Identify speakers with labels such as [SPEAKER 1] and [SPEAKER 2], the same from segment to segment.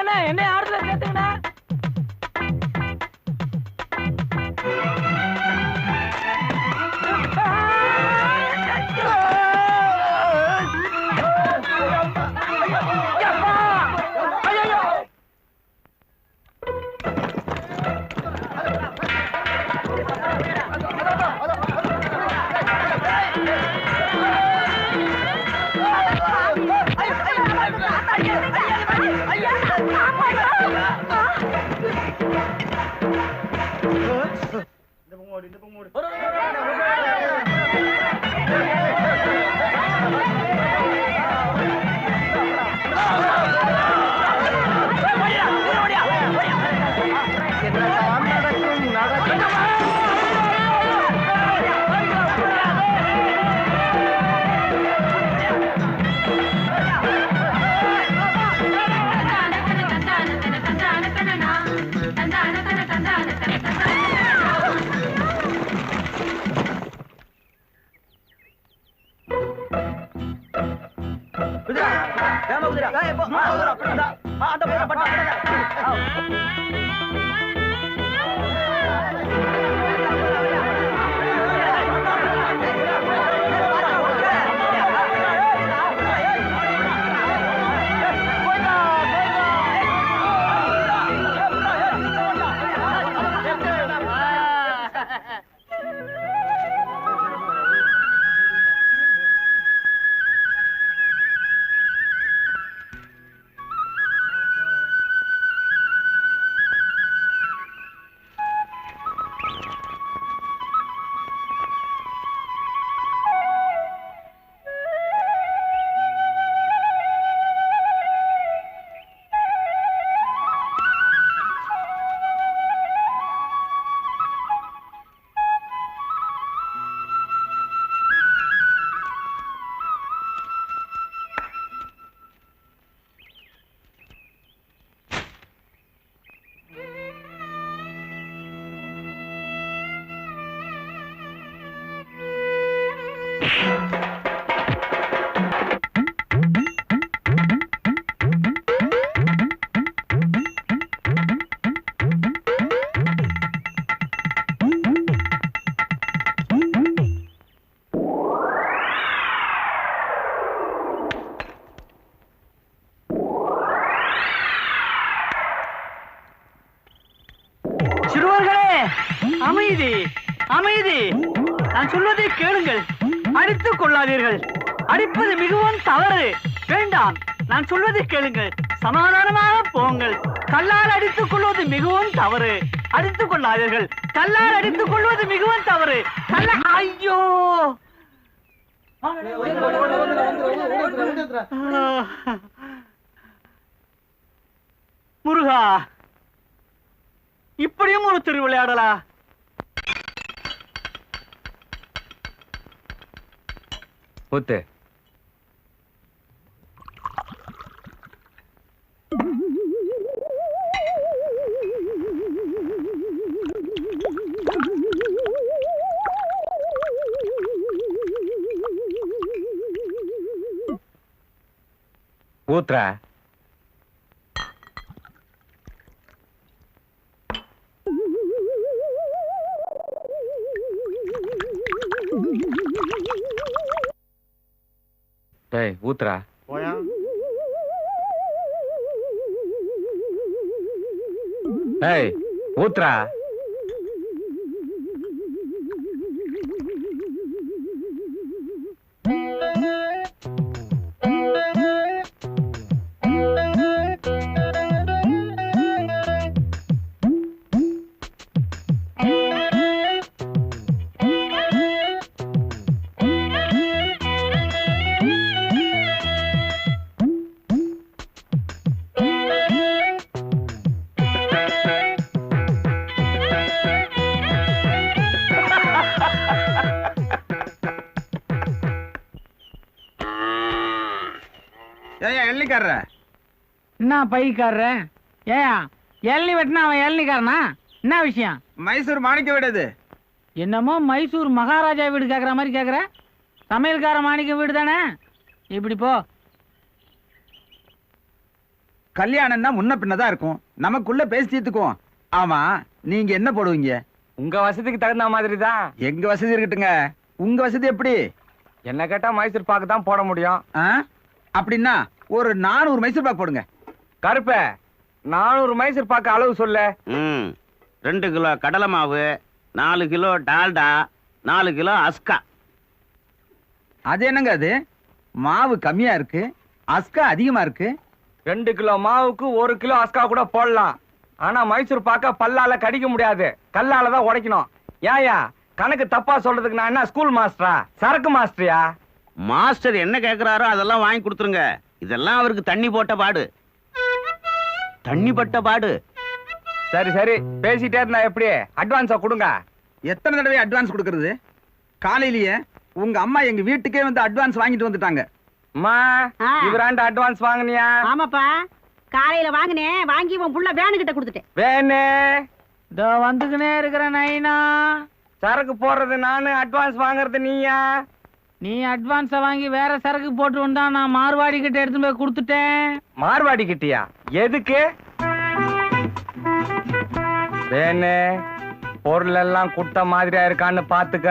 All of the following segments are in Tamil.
[SPEAKER 1] அண்ணா அண்ணா என்ன ஆறுதல சேர்த்துங்கண்ணா அடிக்காதீர்கள் அடிப்பது மிகவும் தவறு. வேண்டாம். நான் சொல்வதை கேளுங்கள். சமாதானமாக போங்கள். கல்லால் அடித்துக் கொள்வது மிகவும் தவறு. அடித்துக் கொள்ளாதீர்கள். கல்லால் அடித்துக் கொள்வது மிகவும் தவறு. கல்ல ஐயோ! முருகா இப்படியும் ஒரு
[SPEAKER 2] திருவிளையாடலா? Otra. டேய் ஊத்துறா டேய்
[SPEAKER 3] எள்ளிக்காரர
[SPEAKER 4] என்ன பைக்காரர்? ஏயா எள்ளி வெட்டினா அவன் எள்ளிக்காரனா? என்ன விஷயம்?
[SPEAKER 3] மைசூர் மாணிக்க விடுது
[SPEAKER 4] என்னமோ மைசூர் மகாராஜா வீடு கேக்குற மாதிரி கேக்குற. சமையல்கார மாணிக்க வீடு தானே? இப்படி போ.
[SPEAKER 3] கல்யாணம்னா முன்ன பின்னதான் இருக்கும். நமக்குள்ள பேசி தீர்த்துக்குவோம். ஆமா நீங்க என்ன போடுவீங்க?
[SPEAKER 2] உங்க வசதிக்கு தகுந்த மாதிரி தான்
[SPEAKER 3] எங்க வசதி இருக்கட்டுங்க. உங்க வசதி எப்படி?
[SPEAKER 2] என்ன கேட்டா மைசூர் பாக்கு தான் போட முடியும்?
[SPEAKER 3] அப்படின்னா ஒரு நானூறு மைசூர் பாக் போடுங்க.
[SPEAKER 2] கருப்ப நானூறு மைசூர் பாக்கு அளவு சொல்லு.
[SPEAKER 5] ம் ரெண்டு கிலோ கடலை மாவு நாலு கிலோ டால்டா நாலு கிலோ அஸ்கா.
[SPEAKER 3] அது என்னங்க அது? மாவு கம்மியா இருக்கு அஸ்கா அதிகமா இருக்கு.
[SPEAKER 2] ரெண்டு கிலோ மாவுக்கு ஒரு கிலோ அஸ்கா கூட போடலாம். ஆனா மைசூர் பாக்க பல்லால கடிக்க முடியாது. கல்லால தான் உடைக்கணும். ஏயா கணக்கு தப்பா சொல்றதுக்கு நான் என்ன ஸ்கூல் மாஸ்டரா சரக்கு மாஸ்டரியா
[SPEAKER 5] மாஸ்டர் என்ன கேக்குறாரோ அதெல்லாம் வாங்கி கொடுத்துருங்க. இதெல்லாம் அவருக்கு தண்ணி போட்ட பாடு. தண்ணி பட்ட பாடு.
[SPEAKER 2] சரி சரி. பேசிட்டே இருந்தா எப்படி? அட்வான்ஸா கொடுங்க.
[SPEAKER 3] எத்தனை தடவை அட்வான்ஸ் கொடுக்கறது? காலையிலேயே உங்க அம்மா எங்க வீட்டுக்கே வந்து அட்வான்ஸ் வாங்கிட்டு வந்துட்டாங்க.
[SPEAKER 2] அம்மா. இவராண்ட அட்வான்ஸ் வாங்குனியா?
[SPEAKER 6] ஆமாப்பா. காலையில வாங்கினேன் வாங்கி உன் புள்ள வேனு கிட்ட கொடுத்துட்டேன்.
[SPEAKER 2] வேணு.
[SPEAKER 4] இதோ வந்துக்கினே இருக்கிற நைனா.
[SPEAKER 2] சரக்கு போடுறது நானு அட்வான்ஸ் வாங்குறது நீயா?
[SPEAKER 4] நீ அட்வான்ஸை வாங்கி வேற சரக்கு போட்டு வந்தா நான் மார்வாடி கிட்ட எடுத்து போய் கொடுத்துட்டேன்.
[SPEAKER 2] மார்வாடி கிட்டியா? எதுக்கு? வேணு பொருள் எல்லாம் குட்ட மாதிரியா இருக்கான்னு பாத்துக்க.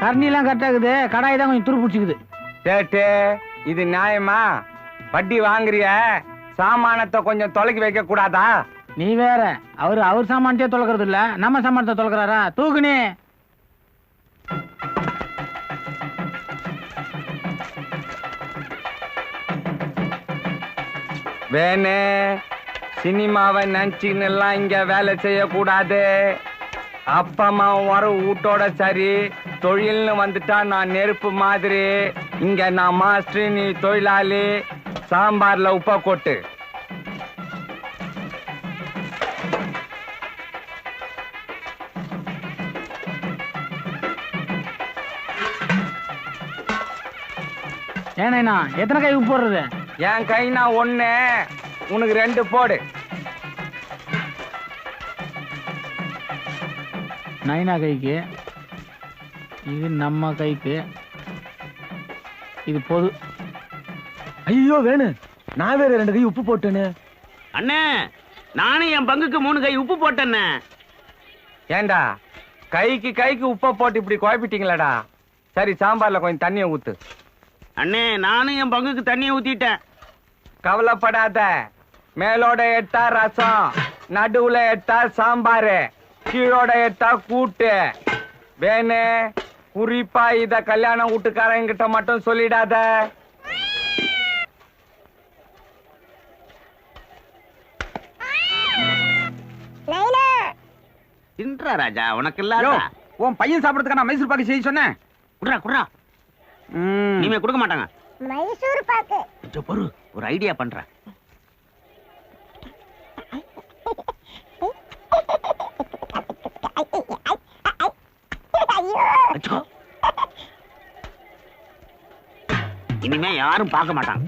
[SPEAKER 4] கரண்டிலாம் கரெக்டாகுது கடாய் தான் கொஞ்சம் துரு பிடிச்சிக்குது.
[SPEAKER 2] சேட்டு இது நியாயமா? வட்டி வாங்குறிய? சாமானத்தை கொஞ்சம் தொலைக்கி வைக்க கூடாதா?
[SPEAKER 4] நீ வேற. அவரு அவர் சாமான்ட்டே தொலைக்கிறது இல்ல நம்ம சாமானத்தை தொலைக்கிறாரா? தூக்குனே.
[SPEAKER 2] வேணே சினிமாவை நினச்சிக்கின்னுலாம் இங்கே வேலை செய்யக்கூடாது. அப்பா அம்மா வர வீட்டோட சரி. தொழில்னு வந்துட்டா நான் நெருப்பு மாதிரி. இங்கே நான் மாஸ்டர் நீ தொழிலாளி. சாம்பாரில் உப்பை கொட்டு.
[SPEAKER 4] ஏனேண்ணா எத்தனை கை உப்பு போடுறது?
[SPEAKER 2] என் கைனா ஒண்ணு. உனக்கு ரெண்டு போடு.
[SPEAKER 4] நைனா கைக்கு இது நம்ம கைக்கு இது பொது.
[SPEAKER 1] ஐயோ வேணு. நான் வேற ரெண்டு கை உப்பு போட்டேன்னு
[SPEAKER 5] அண்ணே நானும் என் பங்குக்கு மூணு கை உப்பு போட்டேன்னே
[SPEAKER 2] ஏண்டா கைக்கு கைக்கு உப்பை போட்டு இப்படி குழப்பிட்டீங்களாடா. சரி சாம்பார்ல கொஞ்சம் தண்ணியை ஊத்து.
[SPEAKER 5] அண்ணே நானும் என் பங்குக்கு தண்ணியை ஊத்திட்டேன்.
[SPEAKER 2] கவலைப்படாத. மேலோட எடுத்தா ரசம் நடுவுல எடுத்தா சாம்பாரு கீழோட எடுத்தா கூட்டு. வேணு குறிப்பா இத கல்யாண வீட்டுக்காரங்கிட்ட மட்டும் சொல்லிடாத.
[SPEAKER 5] ராஜா உனக்கு இல்லாத?
[SPEAKER 3] உன் பையன் சாப்பிடறதுக்கு நான் மைசூர் பாக்கு செய்ய சொன்னேன்.
[SPEAKER 5] குடுறா குடுறா. இனிமே கொடுக்க மாட்டாங்க.
[SPEAKER 7] மைசூர் பாக்கு.
[SPEAKER 5] கொஞ்சம் பொறு ஒரு ஐடியா பண்றேன். இனிமே யாரும் பார்க்க மாட்டாங்க.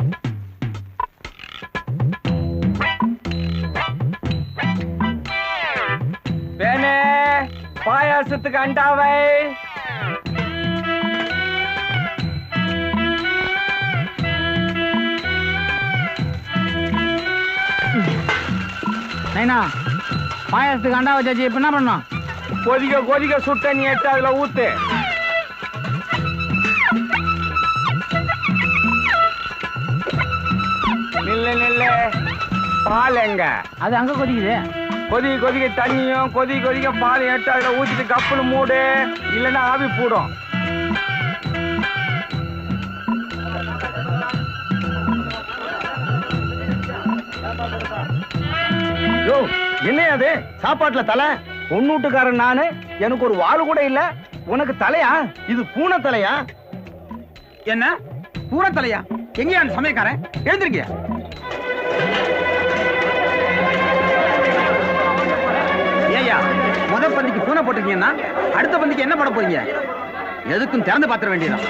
[SPEAKER 2] பேனே பாயாசத்துக்கு அண்டாவை.
[SPEAKER 4] நைனா பாயாசத்துக்கு அண்டா வச்சாச்சு இப்ப என்ன பண்ணோம்
[SPEAKER 2] கொதிக்க கொதிக்க சுட்ட நீ எடுத்து அதுல ஊத்து. நில்லு நில்லு. பால் எங்க?
[SPEAKER 4] அது அங்க கொதிக்குது.
[SPEAKER 2] கொதி கொதிக்க தண்ணியும் கொதி கொதிக்க பால் எடுத்து அதுல ஊத்திட்டு கப்புல மூடு. இல்லைன்னா ஆவி போடும். யோ என்ன அது சாப்பாட்டுல தலை? பொண்ணூட்டுக்காரன் நானு. எனக்கு ஒரு வாள் கூட இல்ல. உனக்கு தலையா? இது பூனை தலையா?
[SPEAKER 3] என்ன? பூனை தலையா? எங்கேயா அந்த சமயக்காரன்? எழுந்திருக்கிய? ஏய்யா முத பந்திக்கு பூனை போட்டிருக்கீங்கன்னா அடுத்த பந்திக்கு என்ன போட போறீங்க? எதுக்கும் திறந்து பாத்திர வேண்டியதான்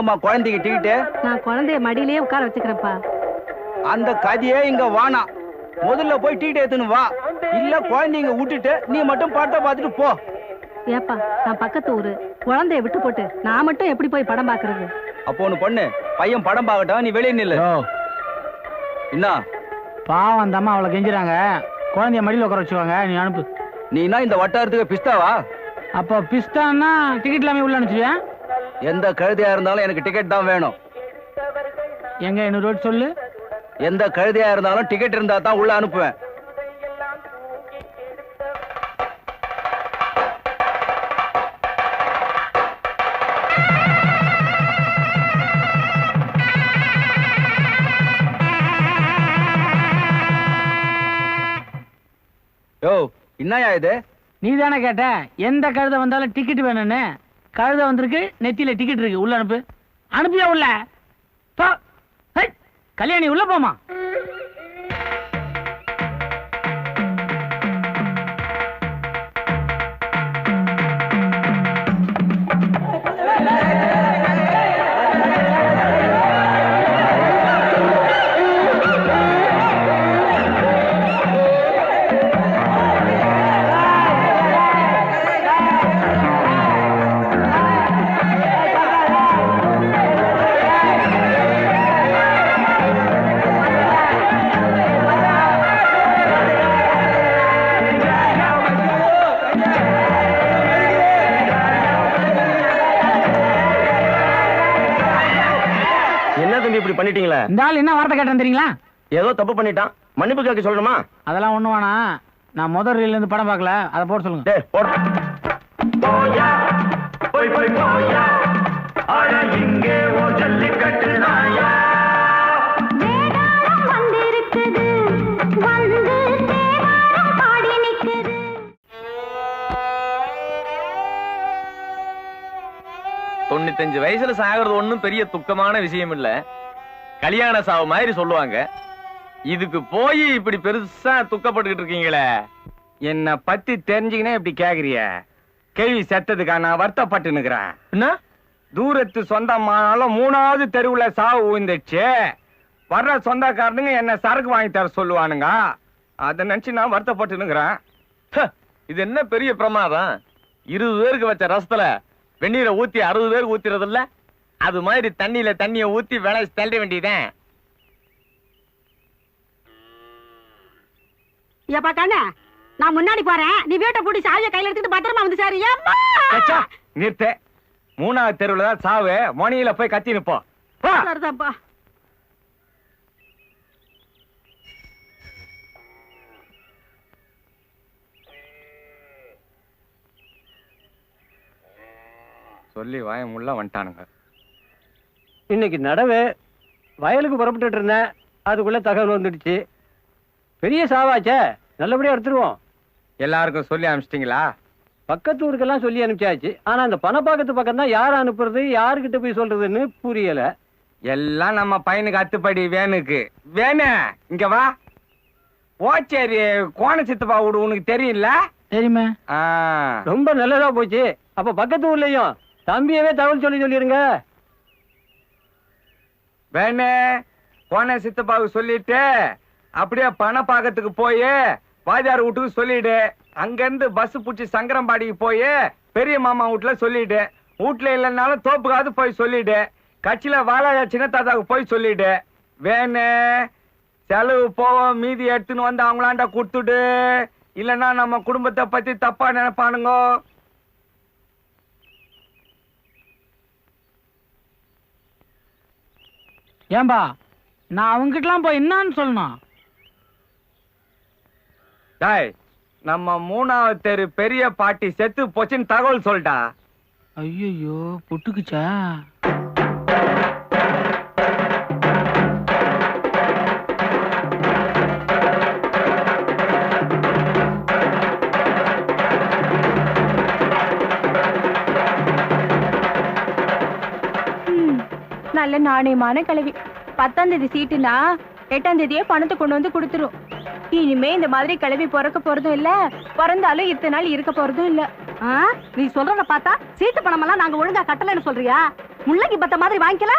[SPEAKER 3] எங்கம்மா குழந்தைக்கு டிக்கெட்டு
[SPEAKER 6] நான் குழந்தைய மடியிலேயே உட்கார வச்சுக்கிறேன்ப்பா.
[SPEAKER 3] அந்த கதையே இங்க வானா. முதல்ல போய் டிக்கெட் எடுத்துன்னு வா. இல்ல குழந்தைங்க விட்டுட்டு நீ மட்டும் படத்தை பார்த்துட்டு போ.
[SPEAKER 6] ஏப்பா நான் பக்கத்து ஊரு. குழந்தைய விட்டு போட்டு நான் மட்டும் எப்படி போய் படம் பாக்குறது
[SPEAKER 3] அப்போ ஒண்ணு பண்ணு. பையன் படம் பார்க்கட்டும் நீ வெளியே நில்லு. என்ன?
[SPEAKER 4] பாவம் அந்த அம்மா அவளை கெஞ்சுறாங்க. குழந்தைய மடியில் உட்கார வச்சுவாங்க நீ அனுப்பு.
[SPEAKER 3] நீ என்ன இந்த வட்டாரத்துக்கு பிஸ்தாவா?
[SPEAKER 4] அப்போ பிஸ்தான்னா டிக்கெட் இல்லாம உள்ள அனுப்பிச்சுவியா
[SPEAKER 3] எந்த கழுதையா இருந்தாலும் எனக்கு டிக்கெட் தான் வேணும்.
[SPEAKER 4] எங்க இன்னொரு ரோட் சொல்லு?
[SPEAKER 3] எந்த கழுதையா இருந்தாலும் டிக்கெட் இருந்தா தான் உள்ள அனுப்புவேன். யோ என்னயா இது?
[SPEAKER 4] நீ தானே கேட்ட? எந்த கழுதை வந்தாலும் டிக்கெட் வேணும்னு? கழுத வந்திருக்கு நெத்தியில டிக்கெட் இருக்கு. உள்ள அனுப்பு. அனுப்பியா உள்ள? கல்யாணி உள்ள போமா
[SPEAKER 5] பண்ணிட்டீங்களே?
[SPEAKER 4] இந்த ஆள் என்ன வார்த்தை கேட்டேன் தெரியுங்களா?
[SPEAKER 5] ஏதோ தப்பு பண்ணிட்டான். மன்னிப்பு கேட்க சொல்லணுமா?
[SPEAKER 4] அதெல்லாம் ஒண்ணு வேணாம். நான் முதல் ரீல்ல இருந்து படம் பார்க்கல. அதை போட சொல்லுங்க.
[SPEAKER 5] பாடி.
[SPEAKER 7] நிக்குது
[SPEAKER 2] தொண்ணூத்தஞ்சு வயசுல சாகிறது ஒண்ணும் பெரிய துக்கமான விஷயம் இல்ல கல்யாண சாவு மாதிரி சொல்லுவாங்க. இதுக்கு போய் இப்படி பெருசா துக்கப்பட்டுக்கிட்டு இருக்கீங்களே. என்ன பத்தி தெரிஞ்சுக்கினே இப்படி கேக்குறிய. கேள்வி செத்ததுக்கா நான் வருத்தப்பட்டு நிக்கிறேன் என்ன? தூரத்து சொந்தமானாலும் மூணாவது தெருவுல சாவு விழுந்துச்சு வர்ற சொந்தக்காரனுங்க என்ன சரக்கு வாங்கி தர சொல்லுவானுங்க. அதை நினைச்சு நான் வருத்தப்பட்டு நிக்கிறேன் இது என்ன பெரிய பிரமாதம்? இருபது பேருக்கு வச்ச ரசத்துல வெந்நீரை ஊத்தி அறுபது பேருக்கு ஊத்துறது இல்ல அது மாதிரி தண்ணியில தண்ணிய ஊத்தி விளை தள்ள வேண்டியதேன்
[SPEAKER 6] ஏப்பா கண்ணா நான் முன்னாடி போறேன். நீ வீட்டை பூட்டி சாவியை கையில எடுத்துட்டு பத்திரமா வந்து சார்.
[SPEAKER 2] கச்சா, நிறுத்து. மூணாவது தெருவுல தான் சாவு. மொனியில போய் கத்தி நிப்போம்.
[SPEAKER 6] சரிதான்ப்பா.
[SPEAKER 2] சொல்லி வாய முள்ள வந்துட்டானுங்க.
[SPEAKER 8] இன்னைக்கு நடவு வயலுக்கு புறப்பட்டுட்டு இருந்தேன். அதுக்குள்ள தகவல் வந்துடுச்சு. பெரிய சாவாச்சே நல்லபடியா எடுத்துருவோம்.
[SPEAKER 2] எல்லாருக்கும் சொல்லி அனுப்பிச்சிட்டீங்களா?
[SPEAKER 8] பக்கத்து ஊருக்கெல்லாம் சொல்லி அனுப்பிச்சாச்சு. ஆனா அந்த பணப்பாக்கத்து பக்கம் தான் யார் அனுப்புறது யாருக்கிட்ட போய் சொல்றதுன்னு புரியல.
[SPEAKER 2] எல்லாம் நம்ம பையனுக்கு அத்துப்படி வேணுக்கு வேணு இங்க வா. ஓச்சேரி கோண சித்தப்பா வீடு உனக்கு தெரியும்ல?
[SPEAKER 4] தெரியுமே.
[SPEAKER 2] ஆ,
[SPEAKER 8] ரொம்ப நல்லதா போச்சு. அப்ப பக்கத்து ஊர்லயும் தம்பியவே தகவல் சொல்லி சொல்லிருங்க.
[SPEAKER 2] வேணே போன சித்தப்பாவுக்கு சொல்லிட்டு அப்படியே பணப்பாக்கத்துக்கு போய் வாதியார் வீட்டுக்கு சொல்லிடு. அங்கேருந்து பஸ் புடிச்சு சங்கரம்பாடிக்கு போய் பெரிய மாமா வீட்டுல சொல்லிடு. வீட்டுல இல்லைனாலும் தோப்புக்காவது போய் சொல்லிடு. கட்சியில் வாழாய சின்ன தாத்தாவுக்கு போய் சொல்லிடு. வேணு செலவு போவோம் மீதி எடுத்துன்னு வந்து அவங்களாண்ட கொடுத்துடு. இல்லைன்னா நம்ம குடும்பத்தை பத்தி தப்பா நினைப்பானுங்க.
[SPEAKER 4] ஏன்பா நான் அவங்ககிட்டலாம் போய் என்னன்னு சொல்லணும்?
[SPEAKER 2] டாய் நம்ம மூணாவது தெரு பெரிய பாட்டி செத்து போச்சுன்னு தகவல் சொல்லிட்டா
[SPEAKER 4] ஐயோ புட்டுக்குச்சா?
[SPEAKER 9] நல்ல நாணயமான கிழவி பத்தாம் தேதி சீட்டுனா எட்டாம் தேதியே பணத்தை கொண்டு வந்து கொடுத்துரும். இனிமே இந்த மாதிரி கிளவி பிறக்க போறதும் இல்ல பிறந்தாலும் இத்தனை நாள் இருக்க போறதும் இல்ல.
[SPEAKER 6] நீ சொல்றத பார்த்தா சீட்டு பணம் எல்லாம் நாங்க ஒழுங்கா கட்டலைன்னு சொல்றியா? முள்ளங்கி பத்த மாதிரி வாங்கிக்கல?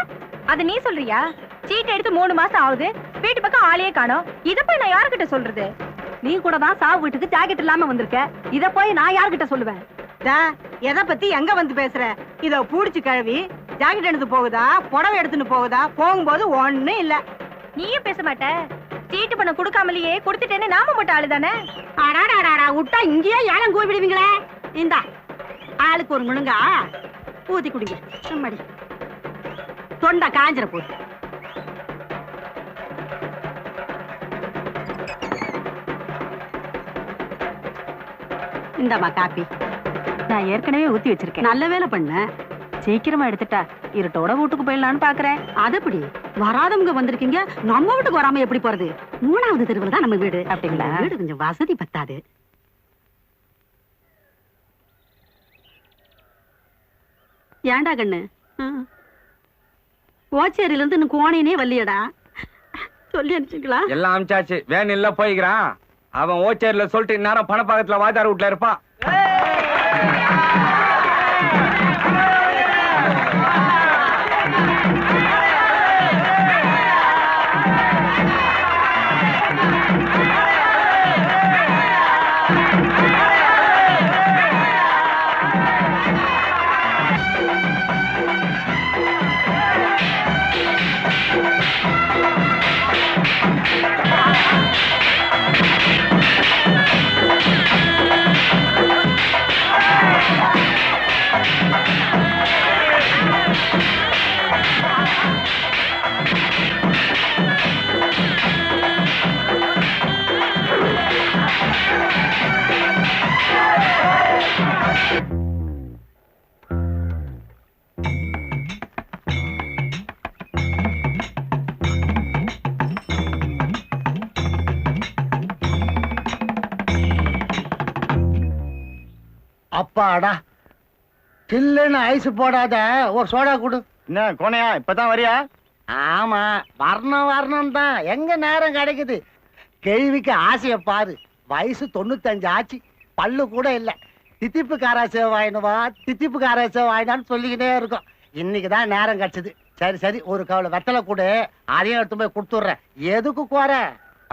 [SPEAKER 9] அது நீ சொல்றியா? சீட் எடுத்து மூணு மாசம் ஆகுது வீட்டு பக்கம் ஆளையே காணோம். இத போய் நான் யார்கிட்ட சொல்றது?
[SPEAKER 6] நீ கூட தான் சாவு வீட்டுக்கு ஜாக்கெட் இல்லாம வந்திருக்க. இத போய் நான் யார்கிட்ட சொல்லுவேன்? எதை பத்தி எங்க வந்து பேசுற? இத பூடிச்சு கழுவி ஜாக்கெட் எடுத்து போகுதா? புடவை எடுத்துன்னு போகுதா? போகும்போது ஒண்ணு இல்ல.
[SPEAKER 9] நீயும் பேச மாட்ட. சீட்டு பணம் கொடுக்காமலேயே கொடுத்துட்டேன்னு நாம மட்டும் ஆளு தானே
[SPEAKER 6] அடாடாடாடா விட்டா இங்கேயே ஏலம் கூவி விடுவீங்களே? இந்தா ஆளுக்கு ஒரு முழுங்கா. ஊத்தி குடிங்க. சும்மாடி. தொண்டை காஞ்சிர போகுது இந்தாம்மா காப்பி.
[SPEAKER 9] நான் ஏற்கனவே ஊத்தி வச்சிருக்கேன்.
[SPEAKER 6] நல்ல வேலை பண்ண.
[SPEAKER 9] சீக்கிரமா எடுத்துட்டா இருட்டோட வீட்டுக்கு போயிடலான்னு பாக்குறேன்.
[SPEAKER 6] அது எப்படி? வராதவங்க வந்திருக்கீங்க நம்ம வீட்டுக்கு வராம எப்படி போறது? மூணாவது தெருவில் தான் நம்ம வீடு.
[SPEAKER 9] அப்படிங்களா?
[SPEAKER 6] வீடு கொஞ்சம் வசதி பத்தாது. ஏன்டா கண்ணு? ஓச்சேரியில இருந்து இன்னும் கோணையனே வரலையடா. சொல்லி அனுப்பிச்சுங்களா?
[SPEAKER 2] எல்லாம் அமிச்சாச்சு வேன் இல்ல போய்க்கிறான். அவன் ஓச்சேரியில சொல்லிட்டு இந்நேரம் பணப்பாக்கத்துல வாதார் வீட்டுல இருப்பான்.
[SPEAKER 10] அப்பாடா சில்லுன்னு ஐஸ் போடாத ஒரு சோடா கொடு.
[SPEAKER 8] என்ன கோணையா இப்பதான் வரியா?
[SPEAKER 10] ஆமா வரணும் வரணும் தான் எங்க நேரம் கிடைக்குது? கேள்விக்கு ஆசைய பாரு. வயசு தொண்ணூத்தஞ்சு ஆச்சு. பல்லு கூட இல்ல. தித்திப்பு காராசே வாங்கினுவா தித்திப்பு காராசே வாங்கினான்னு சொல்லிக்கிட்டே இருக்கும். இன்னைக்கு தான் நேரம் கிடைச்சது. சரி சரி ஒரு கவலை வெத்தலை கொடு. அதையும் எடுத்து போய் கொடுத்துட்றேன். எதுக்கு குறை?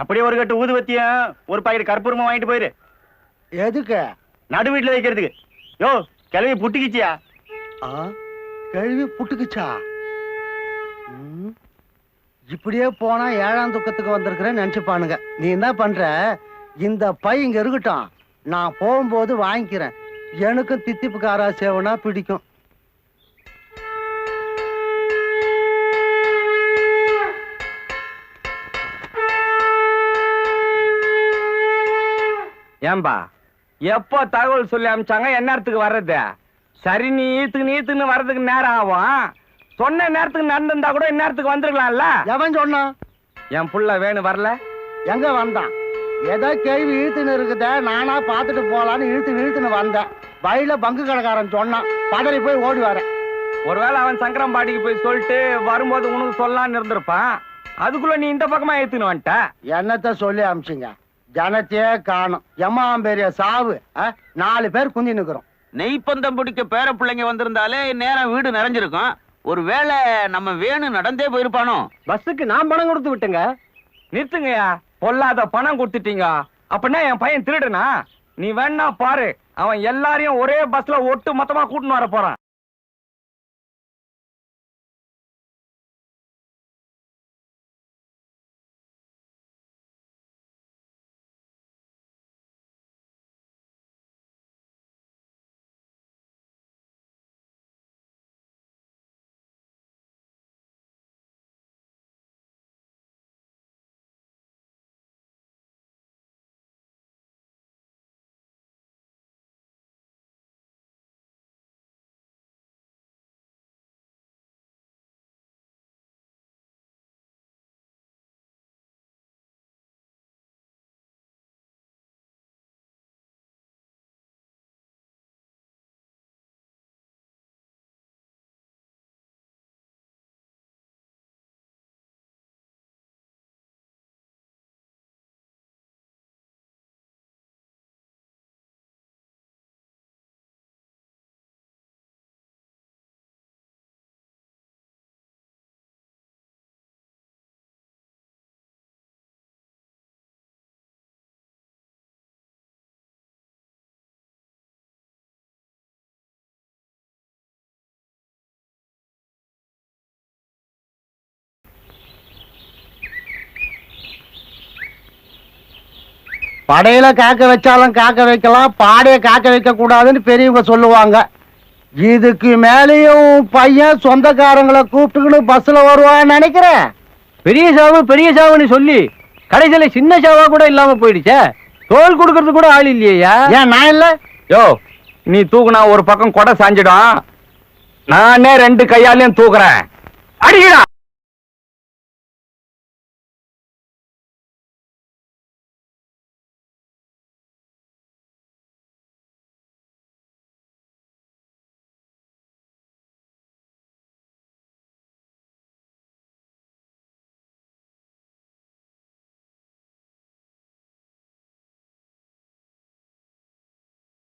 [SPEAKER 8] அப்படியே ஒரு கட்டு ஊதுவத்தியும் ஒரு பாக்கெட் கற்பூரமா வாங்கிட்டு போயிரு.
[SPEAKER 10] எதுக்கு?
[SPEAKER 8] நடு வீட்டுல வைக்கிறதுக்கு. யோ கிளவி புட்டுக்கிச்சியா?
[SPEAKER 10] ஆ கிழவி புட்டுக்குச்சா? ம், இப்படியே போனா ஏழாம் துக்கத்துக்கு வந்திருக்கிறேன்னு நினைச்சுப்பானுங்க. நீ என்ன பண்ற? இந்த பை இங்க இருக்கட்டும். நான் போகும்போது வாங்கிக்கிறேன். எனக்கும் தித்திப்பு காரா சேவனா பிடிக்கும்.
[SPEAKER 2] ஏம்பா எப்போ தகவல் சொல்லி அனுப்பிச்சாங்க என்ன நேரத்துக்கு வர்றது? சரி நீ ஈத்துக்கு நீத்துன்னு வர்றதுக்கு நேரம் ஆகும். சொன்ன நேரத்துக்கு நடந்திருந்தா கூட இந்நேரத்துக்கு வந்திருக்கலாம்ல?
[SPEAKER 10] எவன் சொன்னான்
[SPEAKER 2] என் புள்ள வேணும் வரல?
[SPEAKER 10] எங்க வந்தான்? ஏதோ கேள்வி இழுத்துன்னு இருக்குதே நானா பார்த்துட்டு போலான்னு இழுத்து இழுத்துன்னு வந்தேன். வழியில பங்கு கடைக்காரன் சொன்னான் பதறி போய் ஓடி வரேன்.
[SPEAKER 2] ஒருவேளை அவன் சங்கரம்பாடிக்கு போய் சொல்லிட்டு வரும்போது உனக்கு சொல்லலாம்னு இருந்திருப்பான். அதுக்குள்ள நீ இந்த பக்கமா ஏத்துன்னு வந்துட்ட?
[SPEAKER 10] என்னத்த சொல்லி அமிச்சிங்க? ஜனத்தையே காணும். எம்மாம் பெரிய சாவு ஆ? நாலு பேர் குந்தி நிக்கிறோம்.
[SPEAKER 5] நெய்ப்பந்தம் பிடிக்க பேர பிள்ளைங்க வந்திருந்தாலே நேரம் வீடு நிறைஞ்சிருக்கும். ஒருவேளை நம்ம வேணு நடந்தே போயிருப்பானோ?
[SPEAKER 8] பஸ்ஸுக்கு நான் பணம் கொடுத்து விட்டேங்க.
[SPEAKER 2] நிறுத்துங்கய்யா. பொல்லாத பணம் கொடுத்துட்டீங்க. அப்படின்னா என் பையன் திருடுனா? நீ வேணா பாரு. அவன் எல்லாரையும் ஒரே பஸ்ல ஒட்டு மொத்தமா கூட்டின்னு வர போறான்.
[SPEAKER 10] படையில காக்க வச்சாலும் காக்க வைக்கலாம் பாடைய காக்க வைக்க கூடாதுன்னு பெரியவங்க சொல்லுவாங்க. இதுக்கு மேலேயும் பையன் சொந்தக்காரங்களை கூப்பிட்டுக்கிட்டு பஸ்ல வருவான்னு நினைக்கிறேன்.
[SPEAKER 8] பெரிய சாவு பெரிய சாவுன்னு சொல்லி கடைசியில சின்ன சாவா கூட இல்லாம போயிடுச்சே. தோல் கொடுக்கறது கூட ஆள் இல்லையா
[SPEAKER 10] ஏன் நான் இல்ல?
[SPEAKER 2] யோ நீ தூக்குனா ஒரு பக்கம் கொடை சாஞ்சிடும். நானே ரெண்டு கையாலையும் தூக்குறேன். அடிக்கடா!